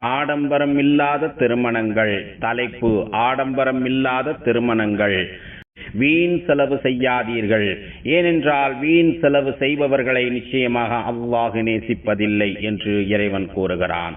ஆடம்பரம் இல்லாத திருமணங்கள். தலைப்பு ஆடம்பரம் இல்லாத திருமணங்கள். வீண் செலவு செய்யாதீர்கள். ஏனென்றால் வீண் செலவு செய்பவர்களை நிச்சயமாக அல்லாஹு நேசிப்பதில்லை என்று இறைவன் கூறுகிறான்.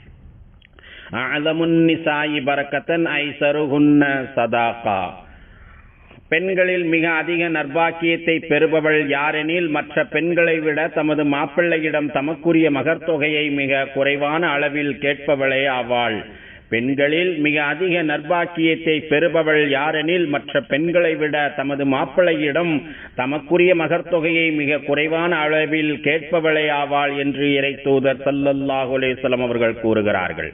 அலமுன்னிசாயி பரக்கத்தன் ஐசருகுன்ன சதாகா. பெண்களில் மிக அதிக நர்பாக்கியத்தை பெறுபவள் யாரெனில் மற்ற பெண்களை விட தமது மாப்பிள்ளையிடம் தமக்குரிய மகர்த்தொகையை மிக குறைவான அளவில் கேட்பவளே ஆவாள். பெண்களில் மிக அதிக நர்பாக்கியத்தை பெறுபவள் யாரெனில் மற்ற பெண்களை விட தமது மாப்பிள்ளையிடம் தமக்குரிய மகர்த்தொகையை மிக குறைவான அளவில் கேட்பவளே ஆவாள் என்று இறை தூதர் சல்லல்லாஹுலேசலம் அவர்கள் கூறுகிறார்கள்.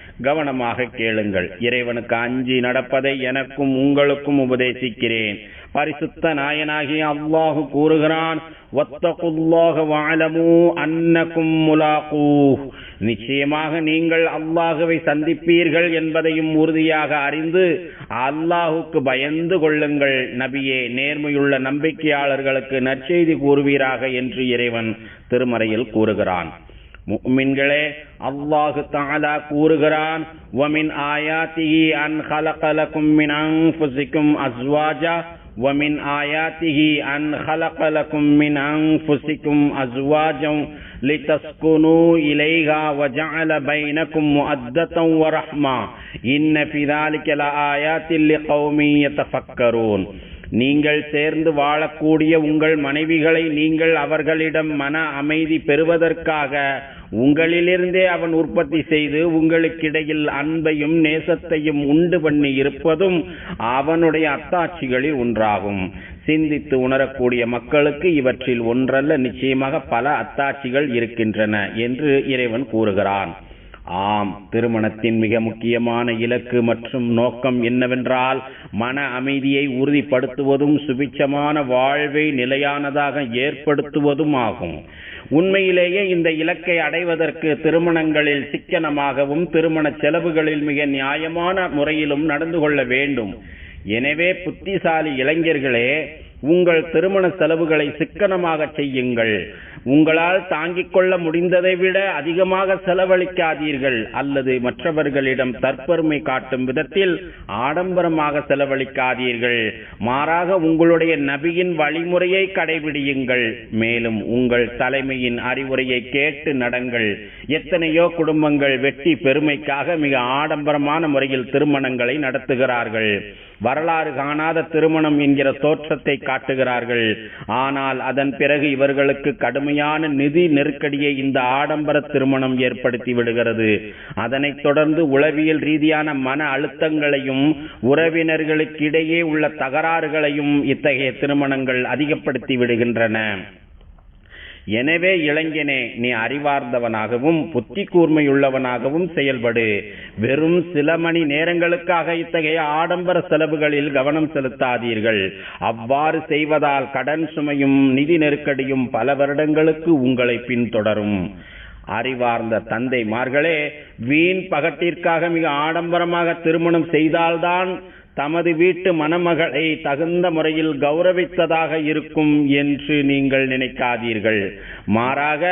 கவனமாக கேளுங்கள். இறைவனுக்கு அஞ்சி நடப்பதை எனக்கும் உங்களுக்கும் உபதேசிக்கிறேன். பரிசுத்த நாயனாகி அல்லாஹு கூறுகிறான் நிச்சயமாக நீங்கள் அல்லாஹுவை சந்திப்பீர்கள் என்பதையும் உறுதியாக அறிந்து அல்லாஹுக்கு பயந்து கொள்ளுங்கள். நபியே நேர்மையுள்ள நம்பிக்கையாளர்களுக்கு நற்செய்தி கூறுவீராக என்று இறைவன் திருமறையில் கூறுகிறான். മുഅ്മിൻകളെ അല്ലാഹു തആല കൂറുകറാൻ വമിൻ ആയാതിഹി അൻ ഖലഖ ലക്കും മിൻ അൻഫുസിക്കും അസ്വാജ ومن آياته أن خلق لكم من أنفسكم أزواجا لتسكنوا إليها وجعل بينكم مؤدة ورحمة إن في ذلك لآيات لقوم يتفكرون நீங்கள் சேர்ந்து வாழக்கூடிய உங்கள் மனைவிகளை நீங்கள் அவர்களிடம் மன அமைதி பெறுவதற்காக உங்களிலிருந்தே அவன் உற்பத்தி செய்து உங்களுக்கிடையில் அன்பையும் நேசத்தையும் உண்டு பண்ணி இருப்பதும் அவனுடைய அத்தாட்சிகளில் ஒன்றாகும். சிந்தித்து உணரக்கூடிய மக்களுக்கு இவற்றில் ஒன்றல்ல நிச்சயமாக பல அத்தாட்சிகள் இருக்கின்றன என்று இறைவன் கூறுகிறான். ஆம் திருமணத்தின் மிக முக்கியமான இலக்கு மற்றும் நோக்கம் என்னவென்றால் மன அமைதியை உறுதிப்படுத்துவதும் சுபிச்சமான வாழ்வை நிலையானதாக ஏற்படுத்துவதும் ஆகும். உண்மையிலேயே இந்த இலக்கை அடைவதற்கு திருமணங்களில் சிக்கனமாகவும் திருமண செலவுகளில் மிக நியாயமான முறையிலும் நடந்து கொள்ள வேண்டும். எனவே புத்திசாலி இளைஞர்களே உங்கள் திருமண செலவுகளை சிக்கனமாக செய்யுங்கள். உங்களால் தாங்கிக் கொள்ள முடிந்ததை விட அதிகமாக செலவழிக்காதீர்கள். அல்லது மற்றவர்களிடம் தற்பெருமை காட்டும் விதத்தில் ஆடம்பரமாக செலவழிக்காதீர்கள். மாறாக உங்களுடைய நபியின் வழிமுறையை கடைபிடியுங்கள். மேலும் உங்கள் தலைமையின் அறிவுரையை கேட்டு நடங்கள். எத்தனையோ குடும்பங்கள் வெட்டி பெருமைக்காக மிக ஆடம்பரமான முறையில் திருமணங்களை நடத்துகிறார்கள். வரலாறு காணாத திருமணம் என்கிற தோற்றத்தை காட்டுகிறார்கள். ஆனால் அதன் பிறகு இவர்களுக்கு கடுமையான நிதி நெருக்கடியை இந்த ஆடம்பர திருமணம் ஏற்படுத்தி விடுகிறது. அதனைத் தொடர்ந்து உளவியல் ரீதியான மன அழுத்தங்களையும் உறவினர்களுக்கிடையே உள்ள தகராறுகளையும் இத்தகைய திருமணங்கள் அதிகப்படுத்தி விடுகின்றன. எனவே இளைஞனே நீ அறிவார்ந்தவனாகவும் புத்தி கூர்மையுள்ளவனாகவும் செயல்படு. வெறும் சில மணி நேரங்களுக்காக இத்தகைய ஆடம்பர செலவுகளில் கவனம் செலுத்தாதீர்கள். அவ்வாறு செய்வதால் கடன் சுமையும் நிதி நெருக்கடியும் பல வருடங்களுக்கு உங்களை பின்தொடரும். அறிவார்ந்த தந்தைமார்களே வீண் பகட்டிற்காக மிக ஆடம்பரமாக திருமணம் செய்தால்தான் தமது வீட்டு மணமகளை தகுந்த முறையில் கௌரவித்ததாக இருக்கும் என்று நீங்கள் நினைக்காதீர்கள். மாறாக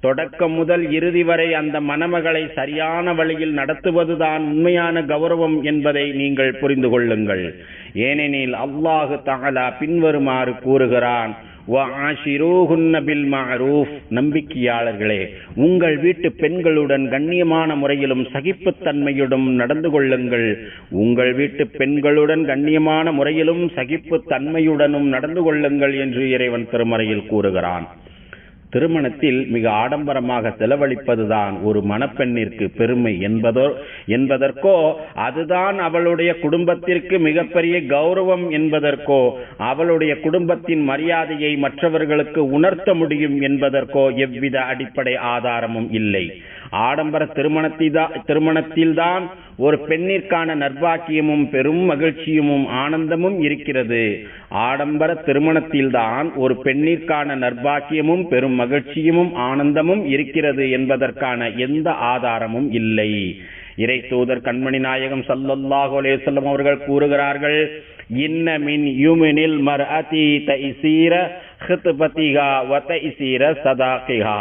தொடக்கம் முதல் இறுதி வரை அந்த மணமகளை சரியான வழியில் நடத்துவதுதான் உண்மையான கௌரவம் என்பதை நீங்கள் புரிந்து கொள்ளுங்கள். ஏனெனில் அல்லாஹு தகலா பின்வருமாறு கூறுகிறான் நம்பிக்கையாளர்களே உங்கள் வீட்டு பெண்களுடன் கண்ணியமான முறையிலும் சகிப்புத்தன்மையுடன் நடந்து கொள்ளுங்கள். உங்கள் வீட்டு பெண்களுடன் கண்ணியமான முறையிலும் சகிப்புத்தன்மையுடனும் நடந்து கொள்ளுங்கள் என்று இறைவன் திருமறையில் கூறுகிறான். திருமணத்தில் மிக ஆடம்பரமாக செலவழிப்பதுதான் ஒரு மணப்பெண்ணிற்கு பெருமை என்பதோ என்பதற்கோ அதுதான் அவளுடைய குடும்பத்திற்கு மிகப்பெரிய கௌரவம் என்பதற்கோ அவளுடைய குடும்பத்தின் மரியாதையை மற்றவர்களுக்கு உணர்த்த முடியும் என்பதற்கோ எவ்வித அடிப்படை ஆதாரமும் இல்லை. ஆடம்பர திருமணத்தில்தான் ஒரு பெண்ணிற்கான நர்பாக்கியமும் பெரும் மகிழ்ச்சியும் ஆனந்தமும் இருக்கிறது. ஆடம்பர திருமணத்தில்தான் ஒரு பெண்ணிற்கான நர்பாக்கியமும் பெரும் மகிழ்ச்சியும் ஆனந்தமும் இருக்கிறது என்பதற்கான எந்த ஆதாரமும் இல்லை. இறை தூதர் கண்மணி நாயகம் சல்லல்லாஹு அலேசல்லம் அவர்கள் கூறுகிறார்கள் இன்ன மின் யுமினில் மர்அதி தைசீர ஹித்பதிஹா வ தைசீர சதாகிஹா.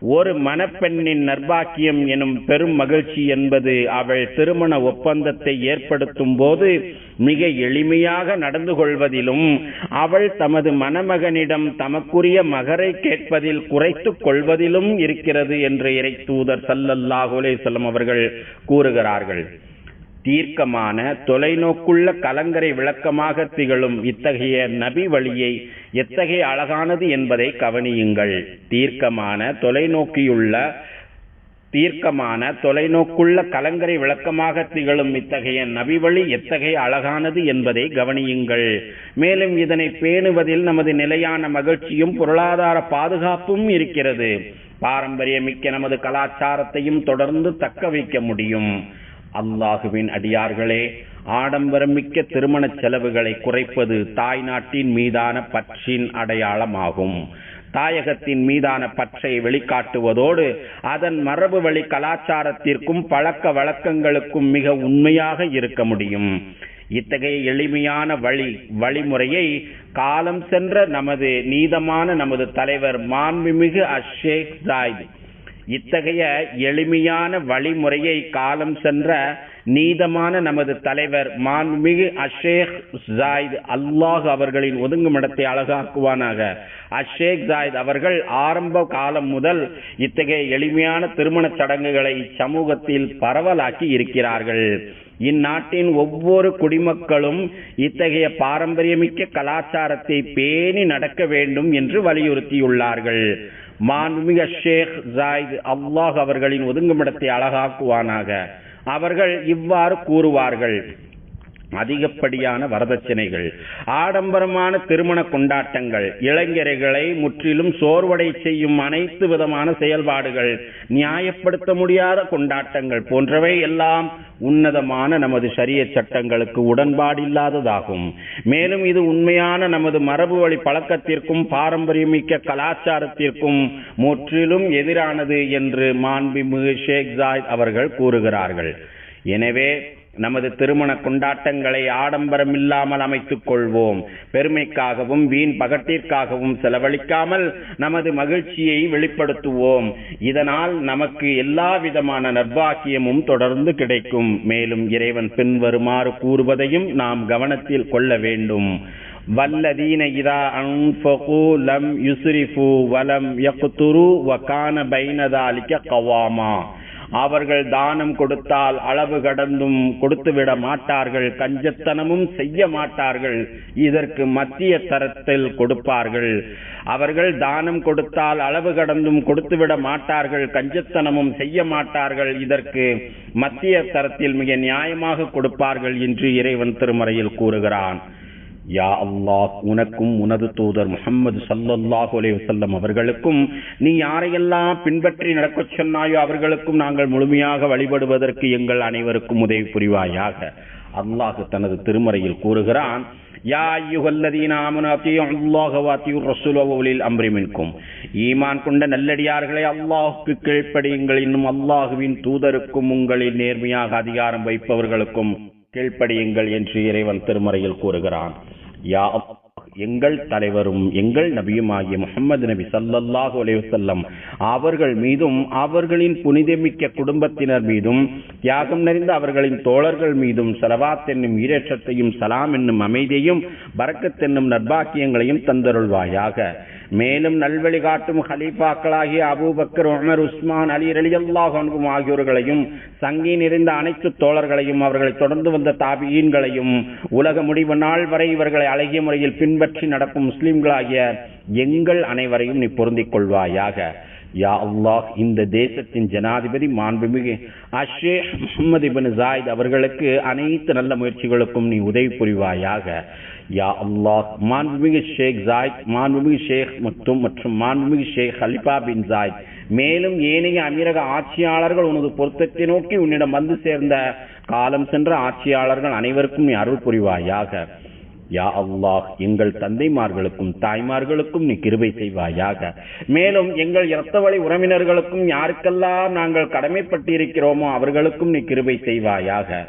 ஒரு மணப்பெண்ணின் நர்பாக்கியம் எனும் பெரும் மகிழ்ச்சி என்பது அவள் திருமண ஒப்பந்தத்தை ஏற்படுத்தும் போது மிக எளிமையாக நடந்து கொள்வதிலும் அவள் தமது மணமகனிடம் தமக்குரிய மகரை கேட்பதில் குறைத்துக் கொள்வதிலும் இருக்கிறது என்று இறை தூதர் சல்லல்லாஹுலே செல்லம் அவர்கள் கூறுகிறார்கள். தீர்க்கமான தொலைநோக்குள்ள கலங்கரை விளக்கமாக திகழும் இத்தகைய நபி வழியை எத்தகைய அழகானது என்பதை கவனியுங்கள். தீர்க்கமான தொலைநோக்கியுள்ள தீர்க்கமான தொலைநோக்குள்ள கலங்கரை விளக்கமாக திகழும் இத்தகைய நபி வழி எத்தகைய அழகானது என்பதை கவனியுங்கள். மேலும் இதனை பேணுவதில் நமது நிலையான மகிழ்ச்சியும் பொருளாதார பாதுகாப்பும் இருக்கிறது. பாரம்பரியமிக்க நமது கலாச்சாரத்தையும் தொடர்ந்து தக்க வைக்க முடியும். அல்லாஹுவின் அடியார்களே ஆடம்பரம் மிக்க திருமண செலவுகளை குறைப்பது தாய் நாட்டின் மீதான பற்றின் அடையாளமாகும். தாயகத்தின் மீதான பற்றை வெளிக்காட்டுவதோடு அதன் மரபு வழி கலாச்சாரத்திற்கும் பழக்க வழக்கங்களுக்கும் மிக உண்மையாக இருக்க முடியும். இத்தகைய எளிமையான வழி வழிமுறையை காலம் சென்ற நமது நீதமான நமது தலைவர் மாண்புமிகு அஷேக் ஜாயித் இத்தகைய எளிமையான வழிமுறையை காலம் சென்ற நீதமான நமது தலைவர் மாண்புமிகு அஷேக் ஜாயித் அல்லாஹ் அவர்களின் ஒதுங்குமிடத்தை அழகாக்குவானாக. அஷேக் ஜாயித் அவர்கள் ஆரம்ப காலம் முதல் இத்தகைய எளிமையான திருமண சடங்குகளை சமூகத்தில் பரவலாக்கி இருக்கிறார்கள். இந்நாட்டின் ஒவ்வொரு குடிமக்களும் இத்தகைய பாரம்பரியமிக்க கலாச்சாரத்தை பேணி நடக்க வேண்டும் என்று வலியுறுத்தியுள்ளார்கள். மாண்புமிக ஷேக் ஜாயித் அல்லாஹ் அவர்களின் ஒதுங்குமிடத்தை அழகாக்குவானாக. அவர்கள் இவ்வாறு கூறுவார்கள். அதிகப்படியான வரதட்சணைகள் ஆடம்பரமான திருமண கொண்டாட்டங்கள் இளைஞர்களை முற்றிலும் சோர்வடை செய்யும் அனைத்து விதமான செயல்பாடுகள் நியாயப்படுத்த முடியாத கொண்டாட்டங்கள் போன்றவை எல்லாம் உன்னதமான நமது சரிய சட்டங்களுக்கு உடன்பாடில்லாததாகும் மேலும் இது உண்மையான நமது மரபு வழி பழக்கத்திற்கும் பாரம்பரியமிக்க கலாச்சாரத்திற்கும் முற்றிலும் எதிரானது என்று மாண்புமிகு ஷேக் ஜாயித் அவர்கள் கூறுகிறார்கள். எனவே நமது திருமண கொண்டாட்டங்களை ஆடம்பரம் இல்லாமல் அமைத்துக் கொள்வோம். பெருமைக்காகவும் வீண் பகட்டிற்காகவும் செலவழிக்காமல் நமது மகிழ்ச்சியை வெளிப்படுத்துவோம். இதனால் நமக்கு எல்லா விதமான நர்பாக்கியமும் தொடர்ந்து கிடைக்கும். மேலும் இறைவன் பின்வருமாறு கூறுவதையும் நாம் கவனத்தில் கொள்ள வேண்டும். வல்லதீன இதா அன்ஃபகு லம் யுஸ்ரிஃபு வலம் யக்துரு வகான பைனதாலிக்க கவாமா. அவர்கள் தானம் கொடுத்தால் அளவு கடந்தும் கொடுத்துவிட மாட்டார்கள் கஞ்சத்தனமும் செய்ய மாட்டார்கள் இதற்கு மத்திய தரத்தில் கொடுப்பார்கள். அவர்கள் தானம் கொடுத்தால் அளவு கடந்தும் கொடுத்துவிட மாட்டார்கள் கஞ்சத்தனமும் செய்ய மாட்டார்கள் இதற்கு மத்திய தரத்தில் மிக நியாயமாக கொடுப்பார்கள் என்று இறைவன் திருமறையில் கூறுகிறான். யா அல்லாஹ் உனக்கும் உனது தூதர் முகம்மது சல்லல்லாஹு அலைஹி அவர்களுக்கும் நீ யாரையெல்லாம் பின்பற்றி நடக்கச் சொன்னாயோ அவர்களுக்கும் நாங்கள் முழுமையாக வழிபடுவதற்கு எங்கள் அனைவருக்கும் உதவி புரிவாயாக. அல்லாஹு தனது திருமறையில் கூறுகிறான் யா அய்யுஹல்லதீன அல்லாஹ ஈமான் கொண்ட நல்லடியார்களை அல்லாஹுக்கு கீழ்ப்படியுங்கள். இன்னும் அல்லாஹுவின் தூதருக்கும் உங்களில் நேர்மையாக அதிகாரம் வைப்பவர்களுக்கும் கீழ்ப்படியுங்கள் என்று இறைவன் திருமறையில் கூறுகிறான். யா அல்லாஹ், எங்கள் தலைவரும் எங்கள் நபியுமாகிய முகமது நபி சல்லல்லாஹு அலைஹி அவர்கள் மீதும் அவர்களின் புனிதமிக்க குடும்பத்தினர் மீதும் தியாகம் நிறைந்த அவர்களின் தோழர்கள் மீதும் செலவாத் என்னும் ஈரேற்றத்தையும் சலாம் என்னும் அமைதியையும் பறக்கத் என்னும் நற்பாக்கியங்களையும் தந்தருள்வாயாக. மேலும் நல்வழி காட்டும் ஹலீஃபாக்களாகிய Abu Bakr Umar Uthman Ali Ali அன்ஹும் ஆகியோர்களையும் சங்கி நிறைந்த அனைத்து தோழர்களையும் அவர்களை தொடர்ந்து வந்த தாபியீன்களையும் உலக முடிவு நாள் வரை இவர்களை அழகிய முறையில் பின்பற்ற பின்பற்றி நடக்கும் முஸ்லிம்களாகிய எங்கள் அனைவரையும் நீ பொருந்திக் கொள்வாயாக. யா அல்லாஹ் இந்த தேசத்தின் ஜனாதிபதி மாண்புமிகு அஷேக் முகமது இபின் ஜாயித் அவர்களுக்கு அனைத்து நல்ல முயற்சிகளுக்கும் நீ உதவி புரிவாயாக. யா அல்லாஹ் மாண்புமிகு ஷேக் ஜாயித் மாண்புமிகு ஷேக் முத்தும் மற்றும் மாண்புமிகு ஷேக் ஹலிபா பின் ஜாயித். மேலும் ஏனைய அமீரக ஆட்சியாளர்கள் உனது பொருத்தத்தை நோக்கி உன்னிடம் வந்து சேர்ந்த காலம் சென்ற ஆட்சியாளர்கள் அனைவருக்கும் நீ அருள் புரிவாயாக. யா அல்லாஹ் எங்கள் தந்தைமார்களுக்கும் தாய்மார்களுக்கும் நீ கிருபை செய்வாயாக. மேலும் எங்கள் இரத்த வழி உறவினர்களுக்கும் யாருக்கெல்லாம் நாங்கள் கடமைப்பட்டிருக்கிறோமோ அவர்களுக்கும் நீ கிருபை செய்வாயாக.